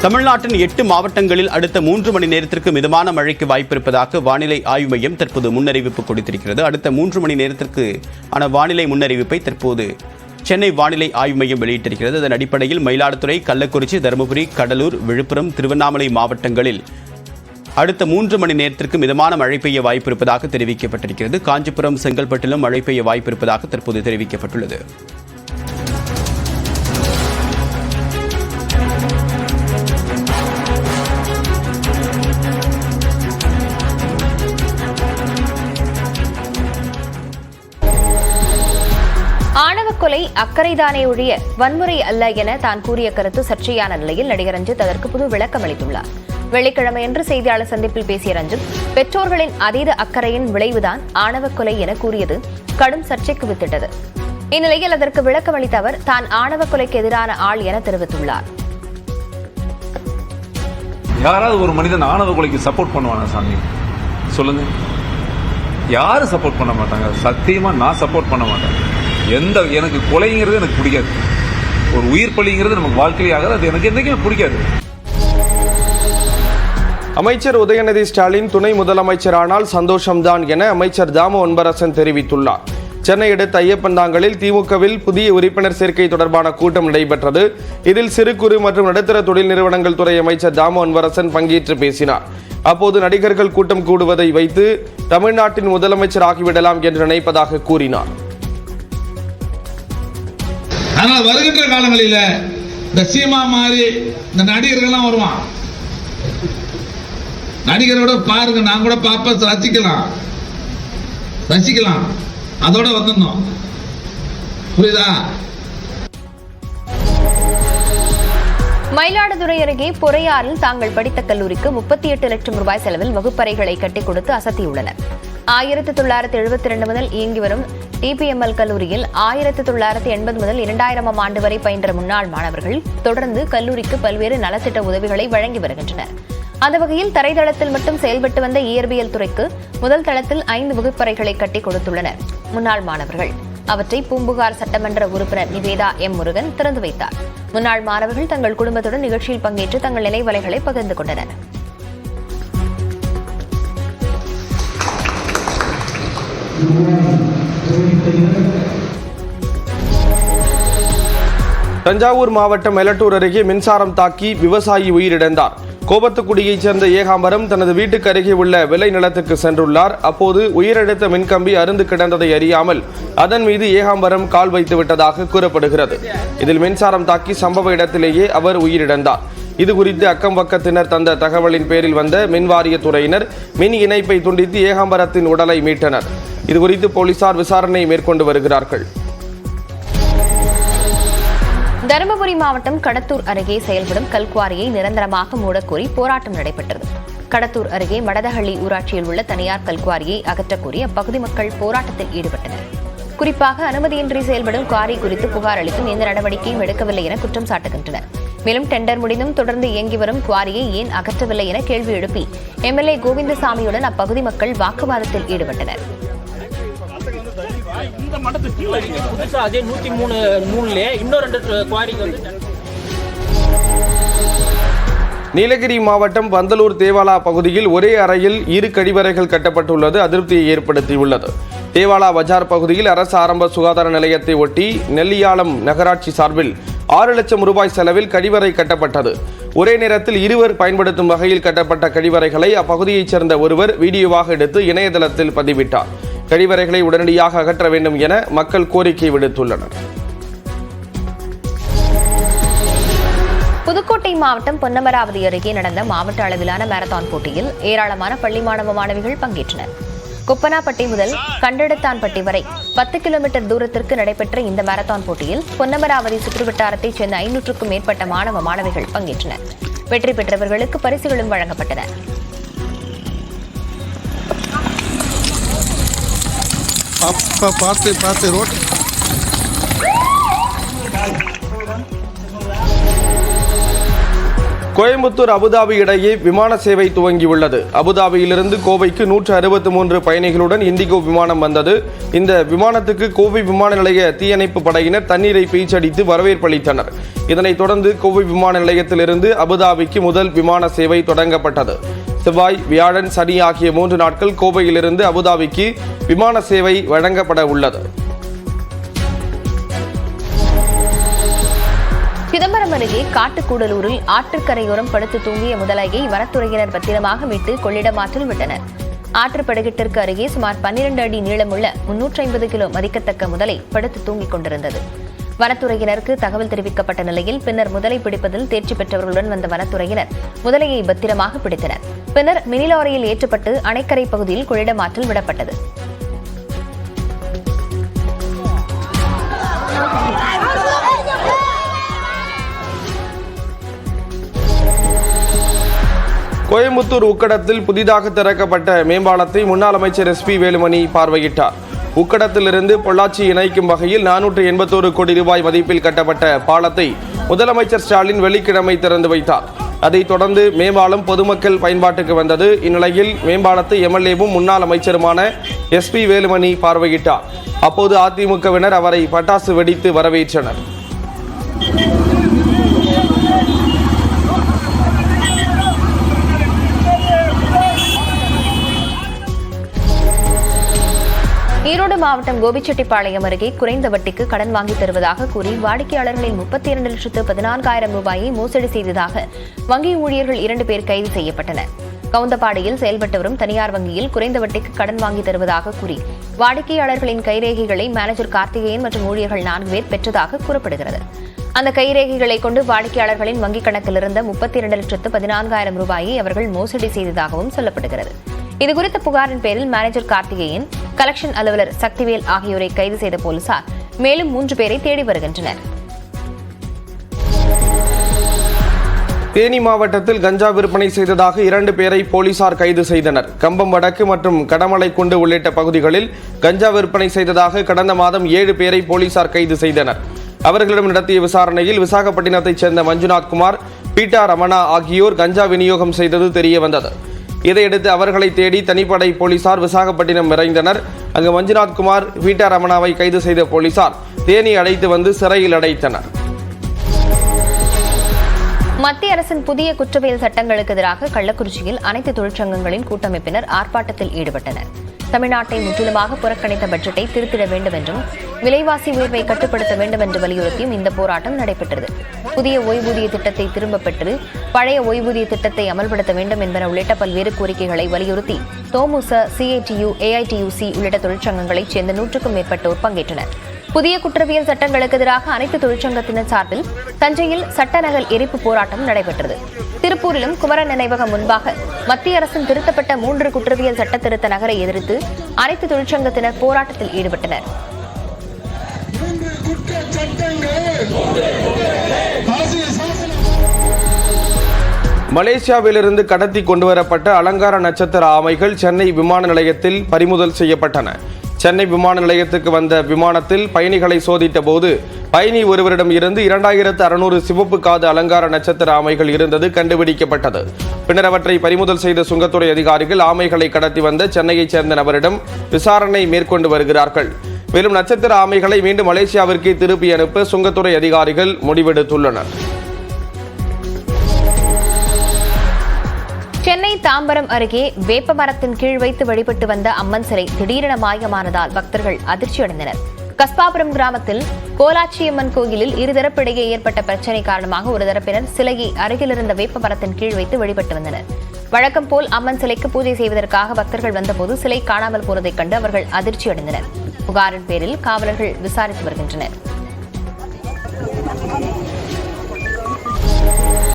தமிழ்நாட்டின் எட்டு மாவட்டங்களில் அடுத்த மூன்று மணி நேரத்திற்கு மிதமான மழைக்கு வாய்ப்பிருப்பதாக வானிலை ஆய்வு மையம் தற்போது முன்னறிவிப்பு கொடுத்திருக்கிறது. அடுத்த மூன்று மணி நேரத்திற்கு ஆன வானிலை முன்னறிவிப்பை தற்போது சென்னை வானிலை ஆய்வு மையம் வெளியிட்டிருக்கிறது. அதன் அடிப்படையில் மயிலாடுதுறை கள்ளக்குறிச்சி தருமபுரி கடலூர் விழுப்புரம் திருவண்ணாமலை மாவட்டங்களில் அடுத்த மூன்று மணி நேரத்திற்கு மிதமான மழை பெய்ய வாய்ப்பிருப்பதாக தெரிவிக்கப்பட்டிருக்கிறது. காஞ்சிபுரம் செங்கல்பட்டிலும் மழை பெய்ய வாய்ப்பிருப்பதாக தற்போது தெரிவிக்கப்பட்டுள்ளது. ஆணவ அக்கறைதானே ஒழிய வன்முறை அல்ல என தான் கூறிய கருத்து சர்ச்சையான நிலையில் நடிகர் ரஞ்சித் அதற்கு புது விளக்கம் அளித்துள்ளார். வெள்ளிக்கிழமையன்று செய்தியாளர் சந்திப்பில் பேசிய ரஞ்சித் பெற்றோர்களின் அதீத அக்கறையின் விளைவுதான் ஆணவ கொலை என கூறியது கடும் சர்ச்சைக்கு வித்திட்டது. இந்நிலையில் அதற்கு விளக்கம் அளித்த அவர் தான் ஆணவ கொலைக்கு எதிரான ஆள் என தெரிவித்துள்ளார். யாராவது ஒரு மனிதன் ஆணவ கொலைக்கு சப்போர்ட் பண்ணுவானா சாமி? சொல்லுங்க. யாரும் சப்போர்ட் பண்ண மாட்டாங்க. சத்தியமா நான் சப்போர்ட் பண்ண மாட்டேன். எந்த எனக்கு கொலைங்கிறது எனக்கு பிடிக்காது. ஒரு உயிர் பலிங்கிறது நமக்கு வாழ்க்கையாகாது அது எனக்கு என்றைக்குமே பிடிக்காது. அமைச்சர் உதயநிதி ஸ்டாலின் துணை முதலமைச்சரானால் சந்தோஷம்தான் என அமைச்சர் தாமு ஒன்பரசன் தெரிவித்துள்ளார். சென்னை அடுத்த ஐயப்பந்தாங்கலில் திமுகவில் புதிய உறுப்பினர் சேர்க்கை தொடர்பான கூட்டம் நடைபெற்றது. இதில் சிறு குறு மற்றும் நடுத்தர தொழில் நிறுவனங்கள் துறை அமைச்சர் தாமு அன்பரசன் பங்கேற்று பேசினார். அப்போது நடிகர்கள் கூட்டம் கூடுவதை வைத்து தமிழ்நாட்டின் முதலமைச்சர் ஆகிவிடலாம் என்று நினைப்பதாக கூறினார். ஆனால் வருகின்ற காலங்களில் இந்த சீமா மாதிரி இந்த நடிகர்கள்லாம் வருவான். நடிகரோட பாருங்க நான் கூட பார்ப்ப ரசிக்கலாம். ரசிக்கலாம். அதோட வந்துடணும் புரியுதா? மயிலாடுதுறை அருகே பொறையாறில் தாங்கள் படித்த கல்லூரிக்கு முப்பத்தி எட்டு லட்சம் ரூபாய் செலவில் வகுப்பறைகளை கட்டிக் கொடுத்து அசத்தியுள்ளனர். ஆயிரத்தி தொள்ளாயிரத்தி எழுபத்தி ரெண்டு முதல் இயங்கி வரும் டிபிஎம்எல் கல்லூரியில் ஆயிரத்தி தொள்ளாயிரத்தி எண்பது முதல் இரண்டாயிரமாம் ஆண்டு வரை பயின்ற முன்னாள் மாணவர்கள் தொடர்ந்து கல்லூரிக்கு பல்வேறு நலத்திட்ட உதவிகளை வழங்கி வருகின்றனர். அந்த வகையில் தரைதளத்தில் மட்டும் செயல்பட்டு வந்த இயற்பியல் துறைக்கு முதல் தளத்தில் ஐந்து வகுப்பறைகளை கட்டிக் கொடுத்துள்ளனர் முன்னாள் மாணவர்கள். அவற்றை பூம்புகார் சட்டமன்ற உறுப்பினர் நிவேதா எம் முருகன் திறந்து வைத்தார். முன்னாள் மாணவர்கள் தங்கள் குடும்பத்துடன் நிகழ்ச்சியில் பங்கேற்று தங்கள் நினைவலைகளை பகிர்ந்து கொண்டனர். தஞ்சாவூர் மாவட்டம் எலட்டூர் அருகே மின்சாரம் தாக்கி விவசாயி உயிரிழந்தார். கோபத்துக்குடியைச் சேர்ந்த ஏகாம்பரம் தனது வீட்டுக்கு அருகே உள்ள விளை நிலத்துக்கு சென்றுள்ளார். அப்போது உயிரிழந்த மின்கம்பி அருந்து கிடந்ததை அறியாமல் அதன் மீது ஏகாம்பரம் கால் வைத்து விட்டதாக கூறப்படுகிறது. இதில் மின்சாரம் தாக்கி சம்பவ இடத்திலேயே அவர் உயிரிழந்தார். இது குறித்து அக்கம் பக்கத்தினர் தந்த தகவலின் பேரில் வந்த மின்வாரியத்துறையினர் மின் இணைப்பை துண்டித்து ஏகாம்பரத்தின் உடலை மீட்டனர். இது குறித்து போலீசார் விசாரணை மேற்கொண்டு வருகிறார்கள். தருமபுரி மாவட்டம் கடத்தூர் அருகே செயல்படும் கல்குவாரியை நிரந்தரமாக மூடக்கோரி போராட்டம் நடைபெற்றது. கடத்தூர் அருகே மடதஹள்ளி ஊராட்சியில் உள்ள தனியார் கல்குவாரியை அகற்றக்கோரி அப்பகுதி மக்கள் போராட்டத்தில் ஈடுபட்டனர். குறிப்பாக அனுமதியின்றி செயல்படும் குவாரி குறித்து புகார் அளித்தும் எந்த நடவடிக்கையும் எடுக்கவில்லை என குற்றம் சாட்டுகின்றனர். மேலும் டெண்டர் முடிந்தும் தொடர்ந்து இயங்கி வரும் குவாரியை ஏன் அகற்றவில்லை என கேள்வி எழுப்பி எம்எல்ஏ கோவிந்தசாமியுடன் அப்பகுதி மக்கள் வாக்குவாதத்தில் ஈடுபட்டனர். இந்த மடத்துக்கு கீழே நீங்க புதுசா அதே நூத்தி மூணு நூல்ல இன்னும் ரெண்டு குவாரிங்க வந்து நீலகிரி மாவட்டம் பந்தலூர் தேவாலா பகுதியில் ஒரே அறையில் இரு கழிவறைகள் கட்டப்பட்டுள்ளது அதிருப்தியை ஏற்படுத்தியுள்ளது. தேவாலா பஜார் பகுதியில் அரசு ஆரம்ப சுகாதார நிலையத்தை ஒட்டி நெல்லியாளம் நகராட்சி சார்பில் ஆறு லட்சம் ரூபாய் செலவில் கழிவறை கட்டப்பட்டது. ஒரே நேரத்தில் இருவர் பயன்படுத்தும் வகையில் கட்டப்பட்ட கழிவறைகளை அப்பகுதியைச் சேர்ந்த ஒருவர் வீடியோவாக எடுத்து இணையதளத்தில் பதிவிட்டார். கழிவறைகளை உடனடியாக அகற்ற வேண்டும் என மக்கள் கோரிக்கை விடுத்துள்ளனர். புதுக்கோட்டை மாவட்டம் பொன்னமராவதி அருகே நடந்த மாவட்ட அளவிலான மாரத்தான் போட்டியில் ஏராளமான பள்ளி மாணவ மாணவிகள் பங்கேற்றனர். குப்பனாப்பட்டி முதல் கண்டெடுத்தான்பட்டி வரை பத்து கிலோமீட்டர் தூரத்திற்கு நடைபெற்ற இந்த மாரத்தான் போட்டியில் பொன்னமராவதி சுற்றுவட்டாரத்தைச் சேர்ந்த ஐநூற்றுக்கும் மேற்பட்ட மாணவ மாணவிகள் பங்கேற்றனர். வெற்றி பெற்றவர்களுக்கு பரிசுகளும் வழங்கப்பட்டன. அப்பா பார்த்து பார்த்து ரோட் கோயம்புத்தூர் அபுதாபி இடையே விமான சேவை துவங்கியுள்ளது. அபுதாபியிலிருந்து கோவைக்கு நூற்று அறுபத்தி மூன்று பயணிகளுடன் இண்டிகோ விமானம் வந்தது. இந்த விமானத்துக்கு கோவை விமான நிலைய தீயணைப்பு படையினர் தண்ணீரை பீச்சடித்து வரவேற்பளித்தனர் இதனைத் தொடர்ந்து கோவை விமான நிலையத்திலிருந்து அபுதாபிக்கு முதல் விமான சேவை தொடங்கப்பட்டது. செவ்வாய் வியாழன் சனி ஆகிய மூன்று நாட்கள் கோவையிலிருந்து அபுதாபிக்கு விமான சேவை வழங்கப்பட உள்ளது. சிதம்பரம் அருகே காட்டுக்கூடலூரில் ஆற்றுக்கரையோரம் படுத்து தூங்கிய முதலையை வனத்துறையினர் பத்திரமாக மீட்டு கொள்ளிடமாற்றில் விட்டனர். ஆற்றுப்படுகிட்டிற்கு அருகே சுமார் 12 அடி நீளமுள்ள 350 கிலோ மதிக்கத்தக்க முதலை படுத்து தூங்கிக் கொண்டிருந்தது. வனத்துறையினருக்கு தகவல் தெரிவிக்கப்பட்ட நிலையில் பின்னர் முதலை பிடிப்பதில் தேர்ச்சி பெற்றவர்களுடன் வந்த வனத்துறையினர் முதலையை பத்திரமாக பிடித்தனர். பின்னர் மினி லாரியில் ஏற்றப்பட்டு அணைக்கரை பகுதியில் கொள்ளிடமாற்றில் விடப்பட்டது. கோயம்புத்தூர் உக்கடத்தில் புதிதாக திறக்கப்பட்ட மேம்பாலத்தை முன்னாள் அமைச்சர் எஸ் பி வேலுமணி பார்வையிட்டார். உக்கடத்திலிருந்து பொள்ளாச்சி இணைக்கும் வகையில் நானூற்று எண்பத்தோரு கோடி ரூபாய் மதிப்பில் கட்டப்பட்ட பாலத்தை முதலமைச்சர் ஸ்டாலின் வெள்ளிக்கிழமை திறந்து வைத்தார். அதைத் தொடர்ந்து மேம்பாலம் பொதுமக்கள் பயன்பாட்டுக்கு வந்தது. இந்நிலையில் மேம்பாலத்தை எம்எல்ஏவும் முன்னாள் அமைச்சருமான எஸ் பி வேலுமணி பார்வையிட்டார். அப்போது அதிமுகவினர் அவரை பட்டாசு வெடித்து வரவேற்றனர். மாவட்டம் கோபிச்செட்டிப்பாளையம் அருகே குறைந்த வட்டிக்கு கடன் வாங்கி தருவதாக கூறி வாடிக்கையாளர்களின் முப்பத்தி இரண்டு லட்சத்து பதினான்காயிரம் ரூபாயை மோசடி செய்ததாக வங்கி ஊழியர்கள் இரண்டு பேர் கைது செய்யப்பட்டனர். கவுந்தப்பாடியில் செயல்பட்டு வரும் தனியார் வங்கியில் குறைந்த வட்டிக்கு கடன் வாங்கி தருவதாக கூறி வாடிக்கையாளர்களின் கைரேகைகளை மேனேஜர் கார்த்திகேயன் மற்றும் ஊழியர்கள் நான்கு பேர் பெற்றதாக கூறப்படுகிறது. அந்த கைரேகைகளை கொண்டு வாடிக்கையாளர்களின் வங்கிக் கணக்கில் இருந்த முப்பத்தி இரண்டு லட்சத்து பதினான்காயிரம் ரூபாயை அவர்கள் மோசடி செய்ததாகவும் சொல்லப்படுகிறது. இதுகுறித்த புகாரின் பேரில் மேனேஜர் கார்த்திகேயன் கலெக்ஷன் அலுவலர் சக்திவேல் ஆகியோரை கைது செய்த போலீசார் மேலும் மூன்று பேரை தேடி வருகின்றனர். தேனி மாவட்டத்தில் கஞ்சா விற்பனை செய்ததாக இரண்டு பேரை போலீசார் கைது செய்தனர். கம்பம் வடக்கு மற்றும் கடமலை குண்டு உள்ளிட்ட பகுதிகளில் கஞ்சா விற்பனை செய்ததாக கடந்த மாதம் ஏழு பேரை போலீசார் கைது செய்தனர். அவர்களிடம் நடத்திய விசாரணையில் விசாகப்பட்டினத்தைச் சேர்ந்த மஞ்சுநாத் குமார் பீட்டா ரமணா ஆகியோர் கஞ்சா விநியோகம் செய்தது தெரிய வந்தது இதையடுத்து அவர்களை தேடி தனிப்படை போலீசார் விசாகப்பட்டினம் விரைந்தனர். அங்கு மஞ்சுநாத் குமார் வீட்டா ரமணாவை கைது செய்த போலீசார் தேனி அழைத்து வந்து சிறையில் அடைத்தனர். மத்திய அரசின் புதிய குற்றவியல் சட்டங்களுக்கு எதிராக கள்ளக்குறிச்சியில் அனைத்து தொழிற்சங்கங்களின் கூட்டமைப்பினர் ஆர்ப்பாட்டத்தில் ஈடுபட்டனர். தமிழ்நாட்டை முற்றிலுமாக புறக்கணித்த பட்ஜெட்டை திருத்திட வேண்டும் என்றும் விலைவாசி உயர்வை கட்டுப்படுத்த வேண்டும் என்று வலியுறுத்தியும் இந்த போராட்டம் நடைபெற்றது. புதிய ஓய்வூதிய திட்டத்தை திரும்பப் பெற்று பழைய ஓய்வூதிய திட்டத்தை அமல்படுத்த வேண்டும் என்பன உள்ளிட்ட பல்வேறு கோரிக்கைகளை வலியுறுத்தி தோமுச சிஐடியு ஏஐடியுசி உள்ளிட்ட தொழிற்சங்கங்களைச் சேர்ந்த நூற்றுக்கும் மேற்பட்டோர் பங்கேற்றனர். புதிய குற்றவியல் சட்டங்களுக்கு எதிராக அனைத்து தொழிற்சங்கத்தினர் சார்பில் தஞ்சையில் சட்ட நகல் எரிப்பு போராட்டம் நடைபெற்றது. திருப்பூரிலும் குமரன் நினைவகம் முன்பாக மத்திய அரசின் திருத்தப்பட்ட மூன்று குற்றவியல் சட்ட திருத்த நகரை எதிர்த்து அனைத்து தொழிற்சங்கத்தினர் போராட்டத்தில் ஈடுபட்டனர். மலேசியாவிலிருந்து கடத்தி கொண்டுவரப்பட்ட அலங்கார நட்சத்திர ஆமைகள் சென்னை விமான நிலையத்தில் பறிமுதல் செய்யப்பட்டன. சென்னை விமான நிலையத்துக்கு வந்த விமானத்தில் பயணிகளை சோதித்த போது பயணி ஒருவரிடம் இருந்து இரண்டாயிரத்து அறுநூறு சிவப்பு காது அலங்கார நட்சத்திர ஆமைகள் இருந்தது கண்டுபிடிக்கப்பட்டது. பின்னர் அவற்றை பறிமுதல் செய்த சுங்கத்துறை அதிகாரிகள் ஆமைகளை கடத்தி வந்த சென்னையைச் சேர்ந்த நபரிடம் விசாரணை மேற்கொண்டு வருகிறார்கள். மேலும் நட்சத்திர ஆமைகளை மீண்டும் மலேசியாவிற்கு திருப்பி அனுப்ப சுங்கத்துறை அதிகாரிகள் முடிவெடுத்துள்ளனர். சென்னை தாம்பரம் அருகே வேப்ப மரத்தின் கீழ் வைத்து வழிபட்டு வந்த அம்மன் சிலை திடீரென மாயமானதால் பக்தர்கள் அதிர்ச்சியடைந்தனர் கஸ்பாபுரம் கிராமத்தில் கோலாச்சியம்மன் கோயிலில் இருதரப்பிடையே ஏற்பட்ட பிரச்சினை காரணமாக ஒரு தரப்பினர் சிலையை அருகிலிருந்த வேப்ப மரத்தின் கீழ் வைத்து வழிபட்டு வந்தனர். வழக்கம் போல் அம்மன் சிலைக்கு பூஜை செய்வதற்காக பக்தர்கள் வந்தபோது சிலை காணாமல் போனதைக் கண்டு அவர்கள் அதிர்ச்சியடைந்தனர் புகாரின் பேரில் காவலர்கள் விசாரித்து வருகின்றனர்.